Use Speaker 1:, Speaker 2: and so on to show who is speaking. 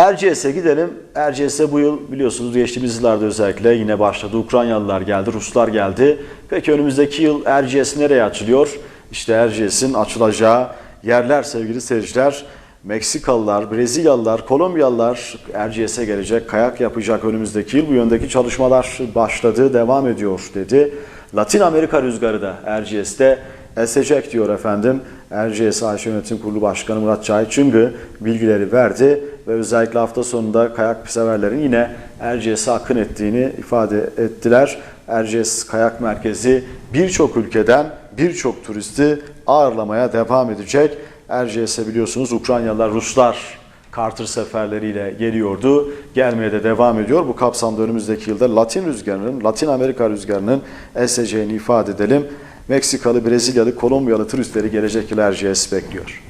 Speaker 1: Erciyes'e gidelim. Erciyes'e bu yıl biliyorsunuz geçtiğimiz yıllarda özellikle yine başladı. Ukraynalılar geldi, Ruslar geldi. Peki önümüzdeki yıl Erciyes nereye açılıyor? İşte Erciyes'in açılacağı yerler sevgili seyirciler. Meksikalılar, Brezilyalılar, Kolombiyalılar Erciyes'e gelecek, kayak yapacak önümüzdeki yıl. Bu yöndeki çalışmalar başladı, devam ediyor dedi. Latin Amerika rüzgarı da Erciyes'te esecek diyor efendim. Erciyes AŞ Yönetim Kurulu Başkanı Murat Çay Çıngı bilgileri verdi ve özellikle hafta sonunda kayak severlerin yine Erciyes'e akın ettiğini ifade ettiler. Erciyes Kayak Merkezi birçok ülkeden birçok turisti ağırlamaya devam edecek. Erciyes'e biliyorsunuz Ukraynalılar, Ruslar Carter seferleriyle geliyordu. Gelmeye de devam ediyor. Bu kapsamda önümüzdeki yılda Latin rüzgarının, Latin Amerika rüzgarının eseceğini ifade edelim. Meksikalı, Brezilyalı, Kolombiyalı turistleri gelecek yıl bekliyor.